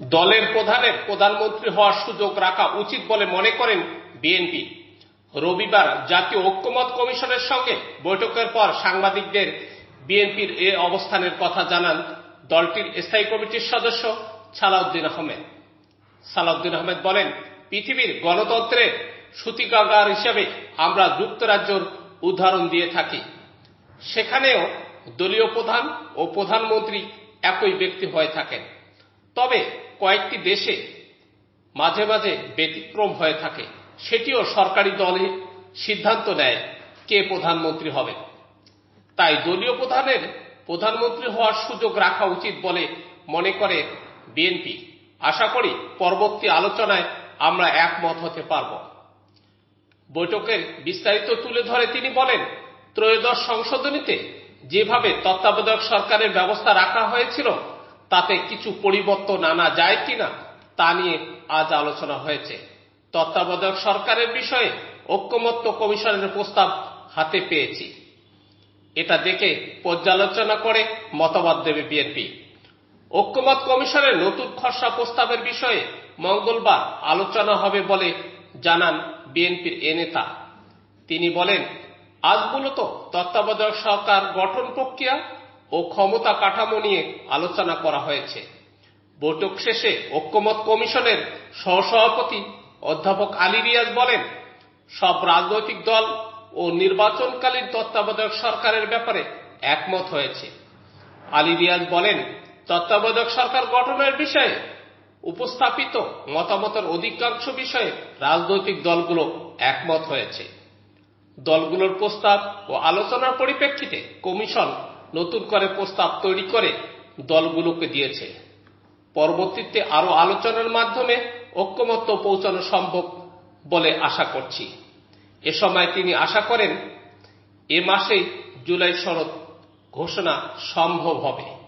দলের প্রধানের প্রধানমন্ত্রী হওয়ার সুযোগ রাখা উচিত বলে মনে করেন বিএনপি। রবিবার জাতীয় ঐক্যমত কমিশনের সঙ্গে বৈঠকের পর সাংবাদিকদের বিএনপির এ অবস্থানের কথা জানান দলটির স্থায়ী কমিটির সদস্য সালাউদ্দিন আহমেদ। সালাউদ্দিন আহমেদ বলেন, পৃথিবীর গণতন্ত্রের সূতিকাগার হিসেবে আমরা যুক্তরাজ্যর উদাহরণ দিয়ে থাকি। সেখানেও দলীয় প্রধান ও প্রধানমন্ত্রী একই ব্যক্তি হয়ে থাকেন। তবে কয়েকটি দেশে মাঝে মাঝে ব্যতিক্রম হয়ে থাকে। সেটিও সরকারি দলে সিদ্ধান্ত নেয় কে প্রধানমন্ত্রী হবে। তাই দলীয় প্রধানের প্রধানমন্ত্রী হওয়ার সুযোগ রাখা উচিত বলে মনে করে বিএনপি। আশা করি পরবর্তী আলোচনায় আমরা একমত হতে পারব। বৈঠকের বিস্তারিত তুলে ধরে তিনি বলেন, ত্রয়োদশ সংশোধনীতে যেভাবে তত্ত্বাবধায়ক সরকারের ব্যবস্থা রাখা হয়েছিল তাতে কিছু পরিবর্তন আনা যায় কিনা তা নিয়ে আজ আলোচনা হয়েছে। তত্ত্বাবধায়ক সরকারের বিষয়ে ঐক্যমত্য কমিশনের প্রস্তাব হাতে পেয়েছি। এটা দেখে পর্যালোচনা করে মতামত দেবে বিএনপি। ঐক্যমত কমিশনের নতুন খসড়া প্রস্তাবের বিষয়ে মঙ্গলবার আলোচনা হবে বলে জানান বিএনপির এ নেতা। তিনি বলেন, আজ মূলত তত্ত্বাবধায়ক সরকার গঠন প্রক্রিয়া ও ক্ষমতা কাঠামো নিয়ে আলোচনা করা হয়েছে। বৈঠক শেষে ঐক্যমত কমিশনের সহসভাপতি অধ্যাপক আলী রিয়াজ বলেন, সব রাজনৈতিক দল ও নির্বাচনকালীন তত্ত্বাবধায়ক সরকারের ব্যাপারে একমত হয়েছে। আলী রিয়াজ বলেন, তত্ত্বাবধায়ক সরকার গঠনের বিষয়ে উপস্থাপিত মতামতের অধিকাংশ বিষয়ে রাজনৈতিক দলগুলো একমত হয়েছে। দলগুলোর প্রস্তাব ও আলোচনার পরিপ্রেক্ষিতে কমিশন নতুন করে প্রস্তাব তৈরি করে দলগুলোকে দিয়েছে। পরবর্তীতে আরও আলোচনার মাধ্যমে ঐক্যমত্য পৌঁছানো সম্ভব বলে আশা করছি। এ সময় তিনি আশা করেন, এ মাসেই জুলাই শরৎ ঘোষণা সম্ভব হবে।